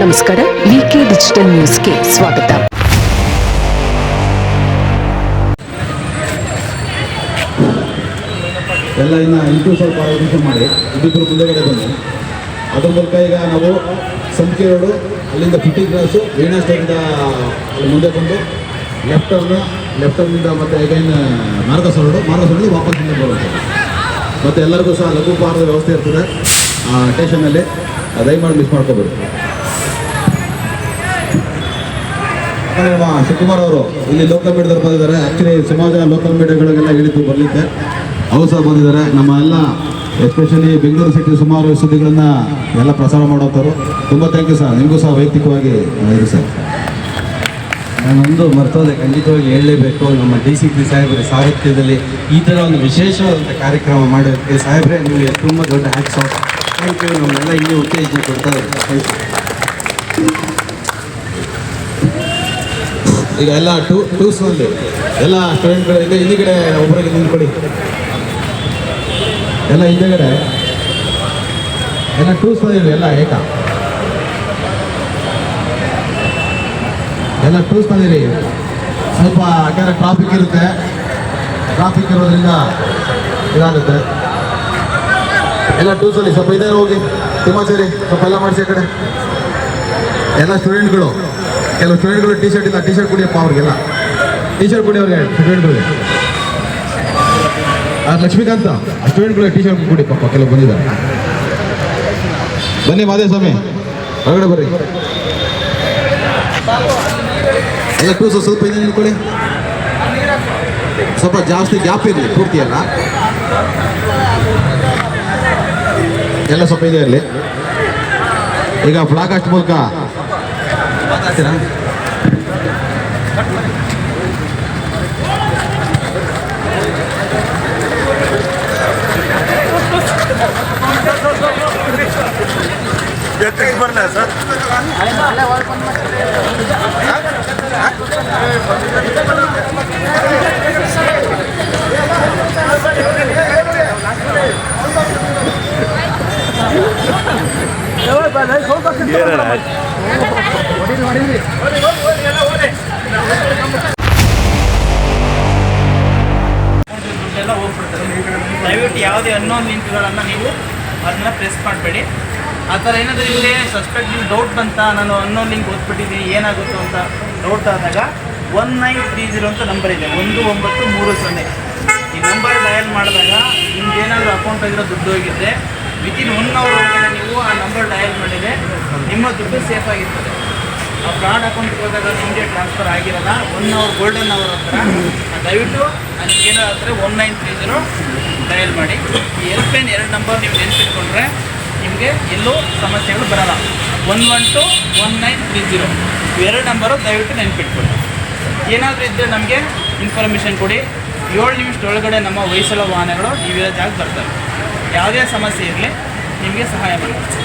ನಮಸ್ಕಾರ ವಿಕೆ ಡಿಜಿಟಲ್ ನ್ಯೂಸ್ಗೆ ಸ್ವಾಗತ. ಎಲ್ಲ ಇನ್ನು ಇಂಟು ಸ್ವಲ್ಪ ಮಾಡಿ ಇಬ್ಬರು ಮುಂದೆಗಡೆ ಬಂದು ಅದ್ರ ಮೂಲಕ ಈಗ ನಾವು ಸಂಖ್ಯೆ ರೋಡು, ಅಲ್ಲಿಂದ ಫಿಫ್ಟಿ ಕ್ರಾಸು ವೀಣಾ ಅಲ್ಲಿ ಮುಂದೆ ಬಂದು ಲೆಫ್ಟ್ ಟರ್ನು ಲೆಫ್ಟ್ ಟರ್ನಿಂದ ಮತ್ತೆ ಅಗೈನ್ ಮಾರ್ಗಸ ರೋಡು ಮಾರ್ಗಸ ರೋಡು ವಾಪಸ್ ಮುಂದೆ ಬರುತ್ತೆ ಮತ್ತು ಎಲ್ಲರಿಗೂ ಸಹ ಲಘು ಪಾರದ ವ್ಯವಸ್ಥೆ ಇರ್ತದೆ ಸ್ಟೇಷನಲ್ಲಿ ದಯಮಾಡಿ ಮಿಸ್ ಮಾಡ್ಕೋಬೇಕು ನಮ್ಮ ಶಿವಕುಮಾರ್ ಅವರು ಇಲ್ಲಿ ಲೋಕಲ್ ಮೀಡಿಯಾದವ್ರು ಬಂದಿದ್ದಾರೆ. ಆ್ಯಕ್ಚುಲಿ ಸಮಾಜ ಲೋಕಲ್ ಮೀಡಿಯಾಗಳಿಗೆಲ್ಲ ಹೇಳಿದ್ದು ಬರಲಿಕ್ಕೆ ಅವರು ಸಹ ಬಂದಿದ್ದಾರೆ. ನಮ್ಮ ಎಲ್ಲ ಎಸ್ಪೆಷಲಿ ಬೆಂಗಳೂರು ಸಿಟಿ ಸುಮಾರು ಸುದ್ದಿಗಳನ್ನ ಎಲ್ಲ ಪ್ರಸಾರ ಮಾಡೋಂಥವ್ರು ತುಂಬ ಥ್ಯಾಂಕ್ ಯು ಸರ್ ನಿಮಗೂ ಸಹ ವೈಯಕ್ತಿಕವಾಗಿ ಇದು ಸರ್ ನಾನೊಂದು ಮರ್ತೋದೆ. ಖಂಡಿತವಾಗಿ ಹೇಳಲೇಬೇಕು. ನಮ್ಮ ಡಿ ಸಿ ಪಿ ಸಾಹೇಬರ ಸಾಹಿತ್ಯದಲ್ಲಿ ಈ ಥರ ಒಂದು ವಿಶೇಷವಾದಂಥ ಕಾರ್ಯಕ್ರಮ ಮಾಡೋದಕ್ಕೆ ಸಾಹೇಬ್ರೆ, ನಿಮಗೆ ತುಂಬ ದೊಡ್ಡ ಹ್ಯಾಟ್ಸ್ ಆಫ್ ಥ್ಯಾಂಕ್ ಯು ನಮ್ಮೆಲ್ಲ ಇಲ್ಲಿ ಉತ್ತೇಜನ ಕೊಡ್ತಾ ಇದ್ದಾರೆ ಈಗ ಎಲ್ಲ ಟೂ ಟೂಸ್ನಲ್ಲಿ ಎಲ್ಲ ಸ್ಟೂಡೆಂಟ್ಗಳಿಂದ ಹಿಂದಿಗಡೆ ಒಬ್ಬರಿಗೆ ನಿಂತ್ಕೊಳ್ಳಿ. ಎಲ್ಲ ಹಿಂದೆಗಡೆ ಎಲ್ಲ ಟೂಸ್ನಲ್ಲಿ ಎಲ್ಲ ಏಕ. ಎಲ್ಲ ಟೂಸ್ನಲ್ಲಿರಿ ಸ್ವಲ್ಪ ಯಾಕಂದ್ರೆ ಟ್ರಾಫಿಕ್ ಇರುತ್ತೆ. ಟ್ರಾಫಿಕ್ ಇರೋದ್ರಿಂದ ಇದಾಗುತ್ತೆ. ಎಲ್ಲ ಟೂಸಲ್ಲಿ ಸ್ವಲ್ಪ ಇದೇ ಹೋಗಿ. ತಿಮ್ಮಾಚೇರಿ, ಸ್ವಲ್ಪ ಎಲ್ಲ ಮಾಡಿಸಿ ಕಡೆ. ಎಲ್ಲ ಸ್ಟೂಡೆಂಟ್ಗಳು ಕೆಲವು ಸ್ಟೂಡೆಂಟ್ಗಳು ಟಿ ಶರ್ಟ್ ಇಲ್ಲ ಟಿ ಶರ್ಟ್ ಕುಡಿಯಪ್ಪ ಅವ್ರಿಗೆಲ್ಲ. ಟಿ ಶರ್ಟ್ ಕುಡಿ ಅವ್ರಿಗೆ ಸ್ಟೂಡೆಂಟ್ಗಳಿಗೆ ಲಕ್ಷ್ಮೀಕಾಂತ ಸ್ಟೂಡೆಂಟ್ ಸ್ಟೂಡೆಂಟ್ಗಳು ಟಿ ಶರ್ಟ್ ಕುಡಿ ಪಾಪ ಕೆಲವು ಬಂದಿದ್ದಾರೆ. ಬನ್ನಿ ಮಾದೇಸ್ವಾಮಿ ಹೊರಗಡೆ ಬರ್ರಿ. ಎಲ್ಲ ಟೂಸ್ ಸ್ವಲ್ಪ ಇದೆ ನಿಂತ್ಕೊಳ್ಳಿ. ಸ್ವಲ್ಪ ಜಾಸ್ತಿ ಗ್ಯಾಪ್ ಇರಲಿ, ಪೂರ್ತಿ ಅಲ್ಲ ಎಲ್ಲ ಸ್ವಲ್ಪ ಇದೆ ಇರಲಿ. ಈಗ ಫ್ಲಾಕಾಸ್ಟ್ ಮೂಲಕ ಮಾತಾಡ್ತೀರಾ ಎತ್ತಕ್ಕೆ ಬರಲ್ಲ ಸರ್ ದುಡ್ಡೆಲ್ಲ ಹೋಗ್ಬಿಡ್ತದೆ ದಯವಿಟ್ಟು ಯಾವುದೇ ಅನ್ನೋನ್ ಲಿಂಕ್ಗಳನ್ನು ನೀವು ಅದನ್ನ ಪ್ರೆಸ್ ಮಾಡಬೇಡಿ ಆ ಥರ ಏನಾದರೂ ಇಲ್ಲಿ ಸಸ್ಪೆಕ್ಟ್ ನೀವು ಡೌಟ್ ಬಂತ ನಾನು ಅನ್ನೋನ್ ಲಿಂಕ್ ಓದ್ಬಿಟ್ಟಿದ್ದೀನಿ ಏನಾಗುತ್ತೋ ಅಂತ ಡೌಟ್ ಆದಾಗ ಒನ್ ನೈನ್ ತ್ರೀ ಜೀರೋ ಅಂತ ನಂಬರ್ ಇದೆ ಒಂದು ಒಂಬತ್ತು ಮೂರು ಸೊನ್ನೆ ಈ ನಂಬರ್ ಡಯಲ್ ಮಾಡಿದಾಗ ನಿಮ್ಗೆ ಏನಾದರೂ ಅಕೌಂಟ್ ಆಗಿರೋ ದುಡ್ಡು ಹೋಗಿದ್ರೆ ವಿತಿನ್ ಒನ್ ಅವರ್ ಒಳಗಡೆ ನೀವು ಆ ನಂಬರ್ ಡಯಲ್ ಮಾಡಿದರೆ ನಿಮ್ಮ ದುಡ್ಡು ಸೇಫ್ ಆಗಿರ್ತದೆ. ಆ ಫ್ರಾಡ್ ಅಕೌಂಟ್ಗೆ ಹೋದಾಗ ನಿಮಗೆ ಟ್ರಾನ್ಸ್ಫರ್ ಆಗಿರಲ್ಲ ಒನ್ ಅವರ್ ಗೋಲ್ಡನ್ ಅವರ್ ಹತ್ರ ದಯವಿಟ್ಟು ನನಗೆ ಹತ್ರ one nine three zero dial ಮಾಡಿ. ಈ ಹೆಲ್ಪ್ಲೈನ್ ಎರಡು ನಂಬರ್ ನೀವು ನೆನ್ಪಿಟ್ಕೊಂಡ್ರೆ ನಿಮಗೆ ಎಲ್ಲೂ ಸಮಸ್ಯೆಗಳು ಬರಲ್ಲ. One one two one nine three zero ಎರಡು ನಂಬರು ದಯವಿಟ್ಟು ನೆನ್ಪಿಟ್ಕೊಳ್ಳಿ. ಏನಾದರೂ ಇದ್ದರೆ ನಮಗೆ ಇನ್ಫಾರ್ಮೇಷನ್ ಕೊಡಿ. ಏಳು ನಿಮಿಷದೊಳಗಡೆ ನಮ್ಮ ವಹಿಸಲ ವಾಹನಗಳು ನೀವಿರೋ ಜಾಗ ಬರ್ತವೆ ಯಾವುದೇ ಸಮಸ್ಯೆ ಇರಲಿ ನಿಮಗೆ ಸಹಾಯ ಮಾಡ್ತೀವಿ